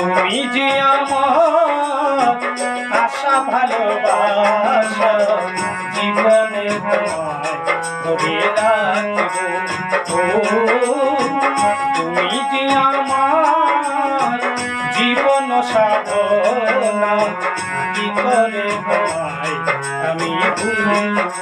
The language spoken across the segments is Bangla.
তুমি যে আমার আশা, ভালোবাসা, জীবনে তোমায় ধরে রাখব। ও, তুমি যে আমার জীবন সাধনা, কি করে আমি ভুলব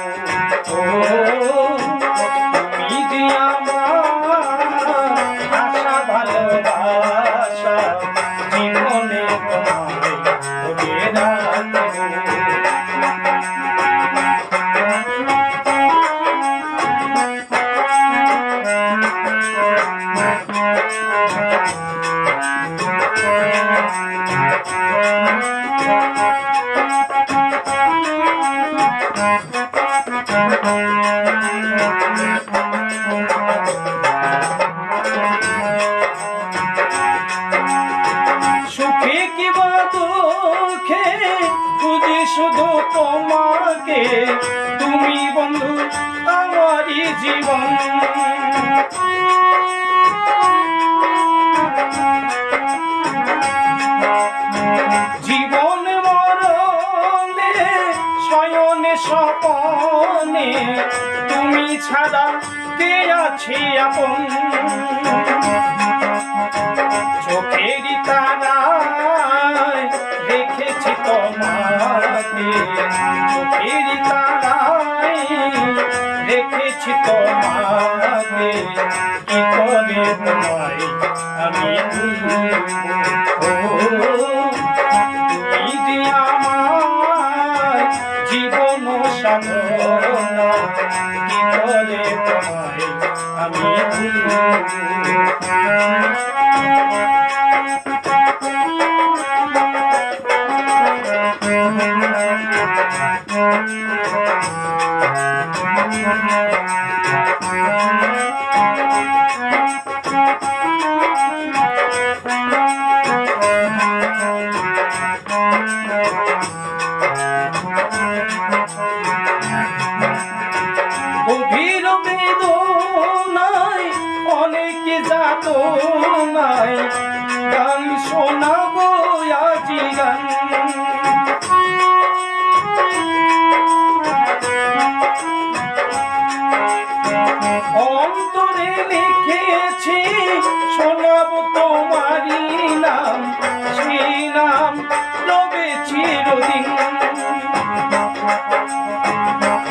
শুধু তোমাকে, তুমি বন্ধু আমারই জীবন। জীবন মরণে, শয়নে, স্বপনে, তুমি ছাড়া কে আছে আপন? চোখেরই তোমাকে চোখেরই তারায় দেখেছি তোমাকে কি করে তোমায়? আমি আমার জীবন গভীর বেদনায় অনেক যাত নাই গান শোনাবো আজি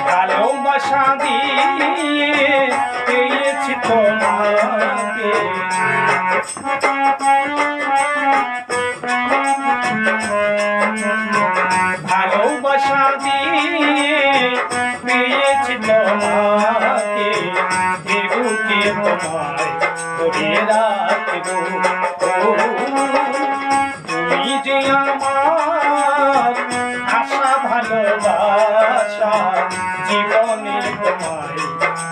ভালোবাসা দিয়ে পেয়েছি তোমাকে। ভালোবাসা দিয়ে পেয়েছি তোমাকে। দেবুকে তোমায় করে রাখব। তুমি যে আমার